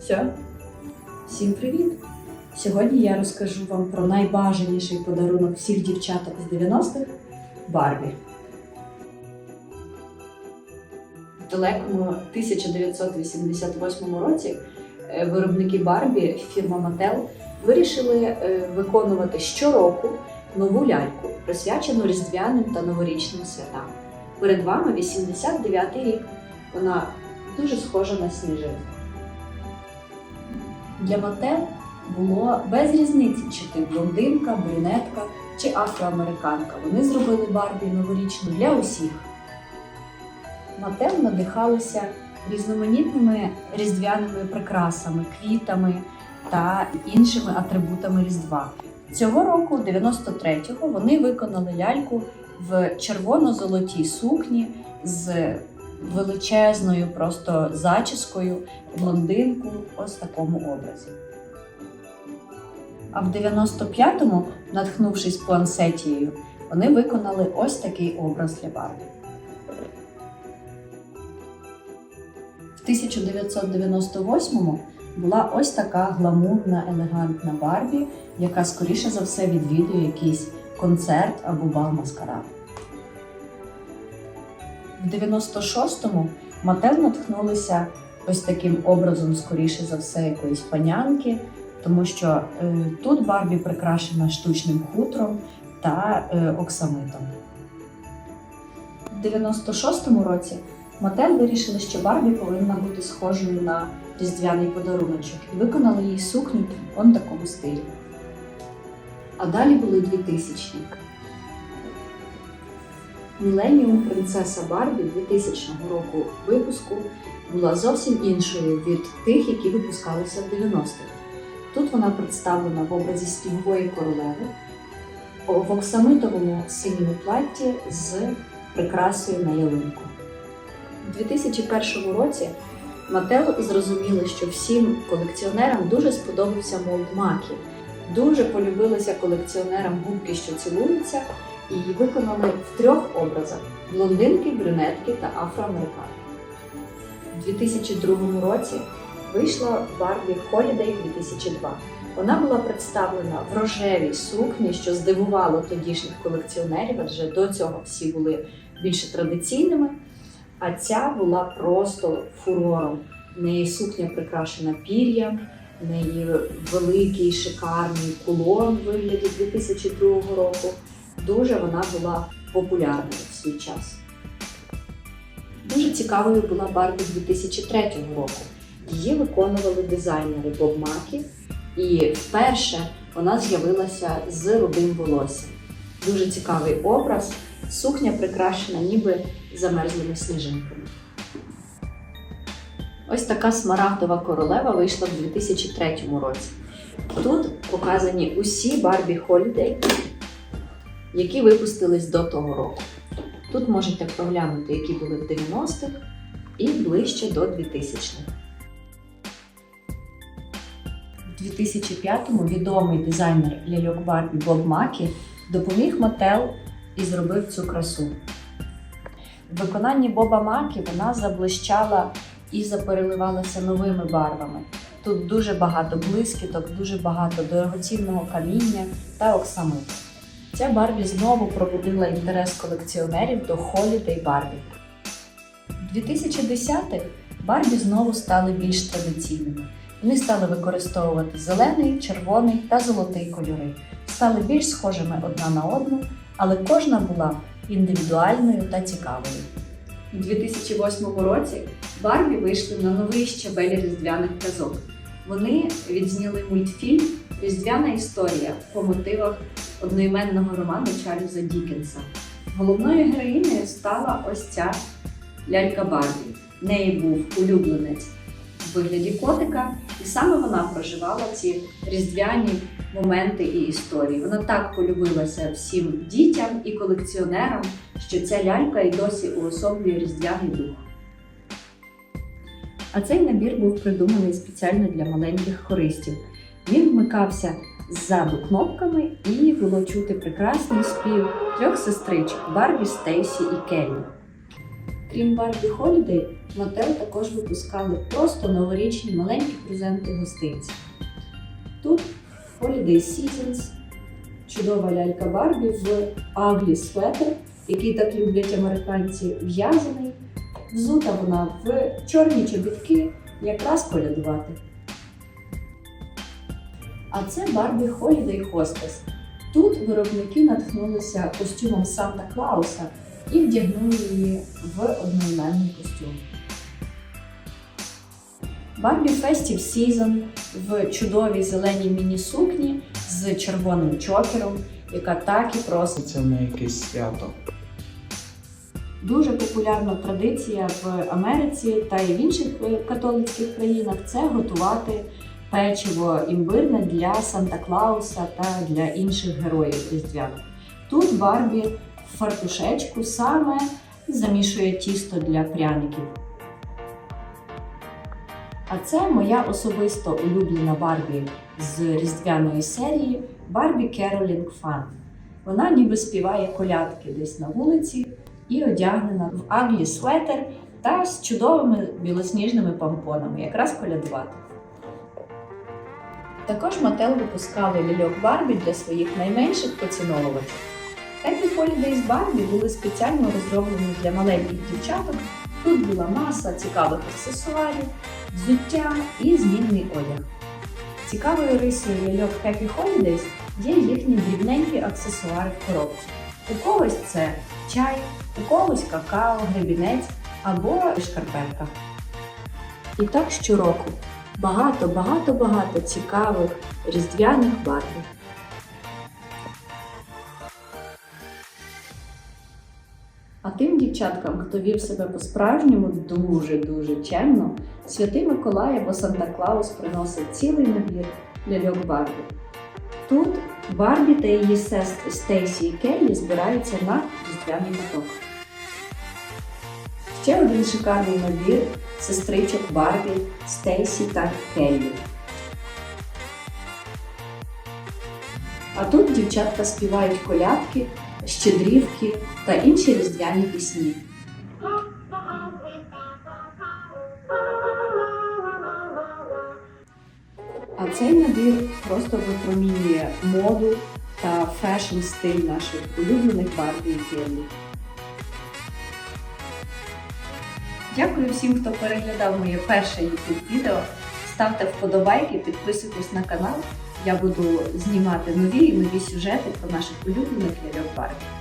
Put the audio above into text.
Все. Всім привіт! Сьогодні я розкажу вам про найбажаніший подарунок всіх дівчаток з 90-х Барбі. В далекому 1988 році е, виробники Барбі, фірма Mattel, вирішили е, виконувати щороку нову ляльку, присвячену різдвяним та новорічним святам. Перед вами 89-й рік. Вона дуже схожа на сніжинку. Для Mattel було без різниці, чи ти блондинка, брюнетка чи афроамериканка. Вони зробили Барбі новорічну для усіх. Мател надихалися різноманітними різдвяними прикрасами, квітами та іншими атрибутами Різдва. Цього року, 93-го, вони виконали ляльку в червоно-золотій сукні з величезною просто зачіскою, блондинку, ось такому образі. А в 95-му, натхнувшись плансетією, вони виконали ось такий образ для Барбі. В 1998-му була ось така гламурна, елегантна Барбі, яка скоріше за все відвідує якийсь концерт або бал маскарад. В 96-му Мател натхнулися ось таким образом, скоріше за все, якоїсь панянки, тому що е, тут Барбі прикрашена штучним хутром та е, оксамитом. В 96-му році Мател вирішили, що Барбі повинна бути схожою на різдвяний подаруночок і виконали їй сукню он такому стилі. А далі були 2000-ні. Міленіум принцеса Барбі 2000 року випуску була зовсім іншою від тих, які випускалися в 90-х. Тут вона представлена в образі співової королеви в оксамитовому синьому платті з прикрасою на ялинку. У 2001 році Мател зрозуміли, що всім колекціонерам дуже сподобався молд Макі. Дуже полюбилися колекціонерам губки, що цілуються, і її виконали в трьох образах: блондинки, брюнетки та афроамериканки. У 2002 році вийшла Барбі Holiday 2002. Вона була представлена в рожевій сукні, що здивувало тодішніх колекціонерів, адже до цього всі були більше традиційними. А ця була просто фурором. В неї сукня прикрашена пір'ям, в неї великий шикарний кулон в вигляді 2002 року. Дуже вона була популярною в свій час. Дуже цікавою була Барбі 2003 року. Її виконували дизайнери Боб Макі, і вперше вона з'явилася з рудим волоссям. Дуже цікавий образ. Сукня прикрашена ніби замерзлими сніжинками. Ось така смарагдова королева вийшла в 2003 році. Тут показані усі Барбі Холідей, які випустились до того року. Тут можете проглянути, які були в 90-х і ближче до 2000-х. У 2005-му відомий дизайнер ляльок Барбі Боб Макі допоміг Мател і зробив цю красу. В виконанні Боба Макі вона заблищала і запереливалася новими барвами. Тут дуже багато блискіток, дуже багато дорогоцінного каміння та оксамиту. Ця Барбі знову пробудила інтерес колекціонерів до Holiday Барбі. В 2010-х Барбі знову стали більш традиційними. Вони стали використовувати зелений, червоний та золотий кольори, стали більш схожими одна на одну, але кожна була індивідуальною та цікавою. У 2008 році Барбі вийшли на новий щабель різдвяних казок. Вони відзняли мультфільм Різдвяна історія по мотивах одноіменного роману Чарльза Дікенса. Головною героїнею стала ось ця лялька Барбі. В неї був улюбленець в вигляді котика, і саме вона проживала ці різдвяні моменти і історії. Вона так полюбилася всім дітям і колекціонерам, що ця лялька і досі уособлює різдвяний дух. А цей набір був придуманий спеціально для маленьких хористів. Він вмикався ззаду кнопками і було чути прекрасний спів трьох сестричок Барбі, Стейсі і Келлі. Крім Барбі Холідей, Мотел також випускали просто новорічні маленькі презенти гостинці. Тут Holiday Seasons, чудова лялька Барбі в Ugly Sweater, який так люблять американці, в'язаний. Взута вона в чорні чобітки, якраз колядувати. А це Барбі Holiday Hostess. Тут виробники натхнулися костюмом Санта Клауса і вдягнули її в одноіменний костюм. Барбі Festive Season в чудовій зеленій міні-сукні з червоним чокером, яка так і просить. Це на якесь свято. Дуже популярна традиція в Америці та й в інших католицьких країнах це готувати печиво імбирне для Санта Клауса та для інших героїв різдвяних. Тут Барбі фартушечку саме замішує тісто для пряників. А це моя особисто улюблена Барбі з різдвяної серії Барбі Керолінг Фан. Вона ніби співає колядки десь на вулиці і одягнена в аглі светер та з чудовими білосніжними помпонами, якраз колядувати. Також Мател випускали ляльок Барбі для своїх найменших поціновувачів. Happy Holidays Барбі були спеціально розроблені для маленьких дівчаток. Тут була маса цікавих аксесуарів, взуття і змінний одяг. Цікавою рисою ляльок Happy Holidays є їхні дрібненькі аксесуари в коробці. У когось це чай, у когось какао, гребінець або шкарпетка. І так щороку багато, багато, багато цікавих різдвяних барвів. Дівчаткам, хто вів себе по-справжньому дуже-дуже чемно, святий Миколай або Санта Клаус приносить цілий набір ляльок Барбі. Тут Барбі та її сестри Стейсі і Келлі збираються на різдвяний моток. Ще один шикарний набір сестричок Барбі, Стейсі та Келлі. А тут дівчатка співають колядки, щедрівки та інші різдвяні пісні. А цей набір просто випромінює моду та фешн стиль наших улюблених Барбі і Келлі. Дякую всім, хто переглядав моє перше YouTube відео. Ставте вподобайки, підписуйтесь на канал. Я буду знімати нові і нові сюжети про наших улюблених ляльок Барбі.